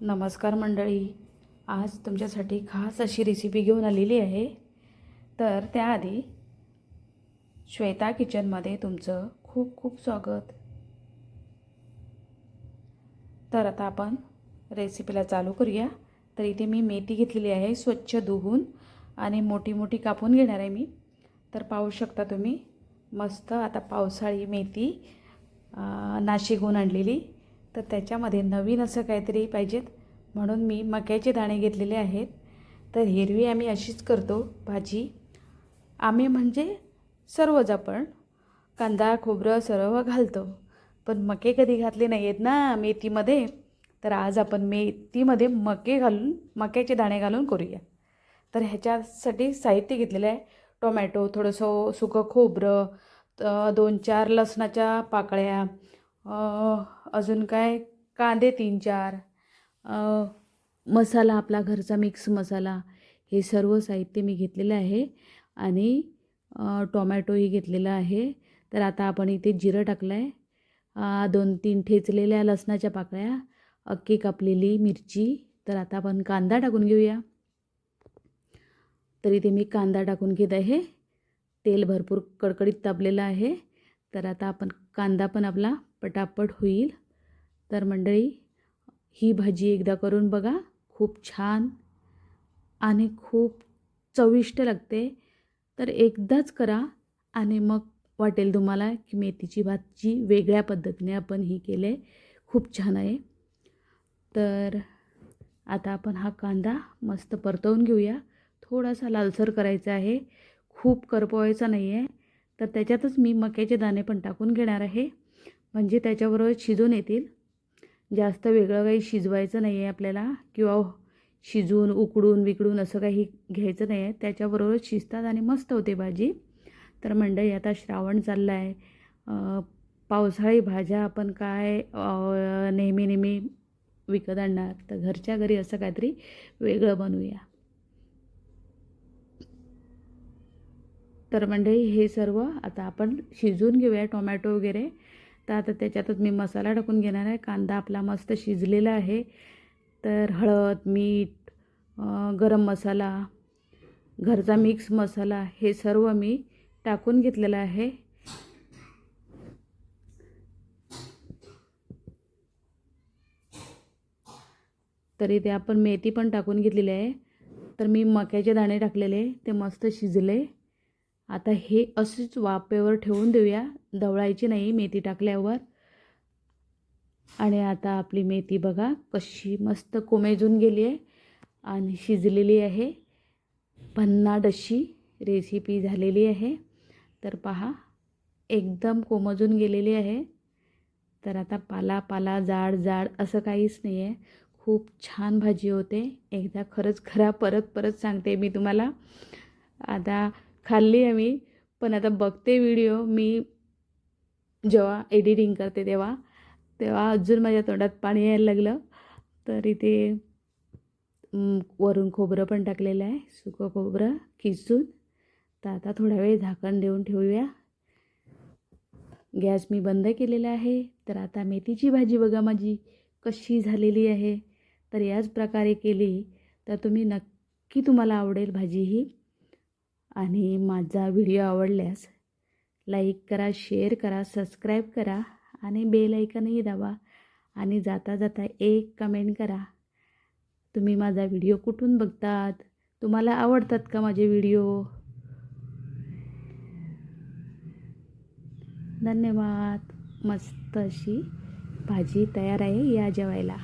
नमस्कार मंडळी. आज तुमच्यासाठी खास अशी रेसिपी घेऊन आलेली आहे. तर त्याआधी श्वेता किचनमध्ये तुमचं खूप खूप स्वागत. तर आता आपण रेसिपीला चालू करूया. तर इथे मी मेथी घेतलेली आहे स्वच्छ धुवून आणि मोठी मोठी कापून घेणार आहे मी. तर पाहू शकता तुम्ही मस्त आता पावसाळी मेथी नाशिकहून आणलेली. तर त्याच्यामध्ये नवीन असं काहीतरी पाहिजेत. म्हणून मी मक्याचे दाणे घेतलेले आहेत. तर हिरवी आम्ही अशीच करतो भाजी. आम्ही म्हणजे सर्वच आपण. कांदा खोबरं सर्व घालतो. पण मके कधी घातले नाही आहेत ना मेथीमध्ये. तर आज आपण मेथीमध्ये मके घालून मक्याचे दाणे घालून करूया. तर ह्याच्यासाठी साहित्य घेतलेलं आहे. टोमॅटो थोडंसं सुकं खोबरं दोन चार लसणाच्या पाकळ्या अजून काय? कांदे तीन चार. मसाला आपला घरचा मिक्स मसाला. हे सर्व साहित्य मी घेतलेलं आहे. आणि टोमॅटोही घेतलेला आहे. तर आता आपण इथे जिरं टाकलं आहे दोन तीन ठेचलेल्या लसणाच्या पाकळ्या अक्की कापलेली मिरची. तर आता आपण कांदा टाकून घेऊया. तर इथे मी कांदा टाकून घेत आहे. तेल भरपूर कडकडीत तापलेलं आहे. तर आता आपण कांदा पण आपला पटापट होईल. तर मंडळी ही भाजी एकदा करून बघा. खूप छान आणि खूप चविष्ट लागते. तर एकदाच करा आणि मग वाटेल तुम्हाला की मेथीची भाजी वेगळ्या पद्धतीने आपण ही केले. खूप छान आहे. तर आता आपण हा कांदा मस्त परतवून घेऊया. थोडासा लालसर करायचा आहे. खूप करपवायचा नाही आहे तर त्याच्यातच मी मक्याचे दाणे पण टाकून घेणार आहे. म्हणजे त्याच्याबरोबर शिजून येतील. जास्त वेगळं काही शिजवायचं नाही आहे आपल्याला. किंवा शिजून उकडून विकडून असं काही घ्यायचं नाही आहे. त्याच्याबरोबर शिजतात आणि मस्त होते भाजी. तर मंडळी आता श्रावण चाललं आहे पावसाळी भाज्या आपण काय नेहमी नेहमी विकत आणणार? तर घरच्या घरी असं काहीतरी वेगळं बनवूया. तर मंडळी हे सर्व आता आपण शिजून घेऊया टोमॅटो वगैरे. तर आता त्याच्यातच मी मसाला टाकून घेणार आहे. कांदा आपला मस्त शिजलेला आहे. तर हळद मीठ गरम मसाला घरचा मिक्स मसाला हे सर्व मी टाकून घेतलेलं आहे. तरी ते आपण मेथी पण टाकून घेतलेली आहे. तर मी मक्याचे दाणे टाकलेले ते मस्त शिजले. आता हे असेच वाफेवर ठेवून देऊया. दवळायची नाही मेथी टाकल्यावर. आणि आता आपली मेथी बघा कशी मस्त कोमेजून गेली आहे आणि शिजलेली आहे. भन्नाट अशी रेसिपी झालेली आहे. तर पहा एकदम कोमजून गेलेली आहे. तर आता पाला पाला जाड जाड असं काहीच नाही आहे. खूप छान भाजी होते. एकदा खरंच खरा परत परत सांगते मी तुम्हाला. आता खाल्ली आहे मी. पण आता बघते व्हिडिओ मी जेव्हा एडिटिंग करते तेव्हा तेव्हा अजून माझ्या तोंडात पाणी यायला लागलं. तर इथे वरून खोबरं पण टाकलेलं आहे. सुकं खोबरं किसून तर आता थोडा वेळ झाकण देऊन ठेवूया. गॅस मी बंद केलेला आहे. तर आता मेथीची भाजी बघा माझी कशी झालेली आहे. तर याच प्रकारे केली. तर तुम्ही नक्की तुम्हाला आवडेल भाजी ही. आणि माझा व्हिडिओ आवडल्यास लाईक करा शेअर करा सबस्क्राईब करा आणि बेल ऐकनही दाबा आणि जाता जाता एक कमेंट करा. तुम्ही माझा व्हिडिओ कुठून बघतात? तुम्हाला आवडतात का माझे व्हिडिओ? धन्यवाद. मस्त अशी भाजी तयार आहे या जेवायला.